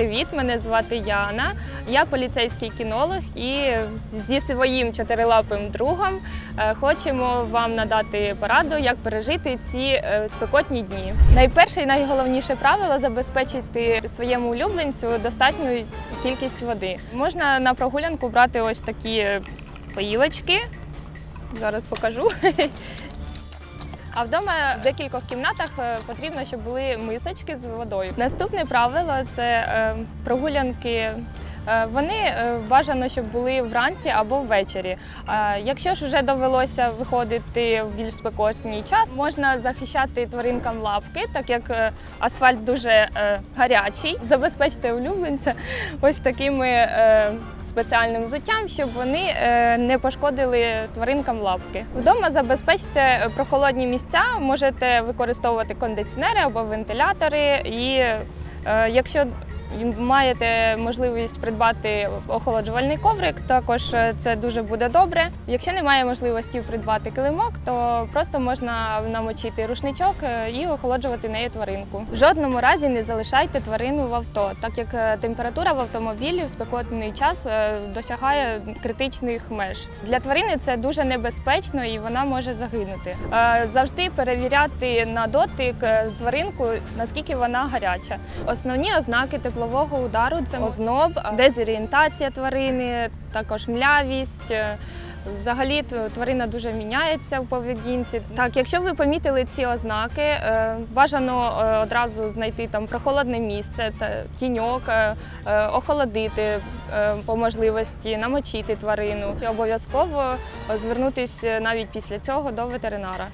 привіт! Мене звати Яна. Я поліцейський кінолог і зі своїм чотирилапим другом е, хочемо вам надати пораду, як пережити ці е, спекотні дні. Найперше і найголовніше правило забезпечити своєму улюбленцю достатню кількість води. Можна на прогулянку брати ось такі поїлочки. Зараз покажу. А вдома в декількох кімнатах е, потрібно, щоб були мисочки з водою. Наступне правило це е, прогулянки. Е, Вони е, бажано, щоб були вранці або ввечері. Е, Якщо ж вже довелося виходити в більш спекотній час, можна захищати тваринкам лапки, так як асфальт дуже гарячий. Забезпечте улюбленця ось такими спеціальним взуттям, щоб вони не пошкодили тваринкам лапки. Вдома забезпечте прохолодні місця, можете використовувати кондиціонери або вентилятори. І якщо маєте можливість придбати охолоджувальний коврик, також е, це дуже буде добре. Якщо немає можливості придбати килимок, то просто можна намочити рушничок е, і охолоджувати нею тваринку. В жодному разі не залишайте тварину в авто, так як е, температура в автомобілі в спекотний час досягає критичних меж. Для тварини це дуже небезпечно і вона може загинути. Завжди перевіряти на дотик тваринку, наскільки вона гаряча. Основні ознаки теплового удару це озноб, дезорієнтація тварини, також млявість. е, Взагалі тварина дуже міняється в поведінці. Так, якщо ви помітили ці ознаки, е, бажано е, одразу знайти там прохолодне місце, тіньок, охолодити по можливості, намочити тварину. І обов'язково звернутися навіть після цього до ветеринара.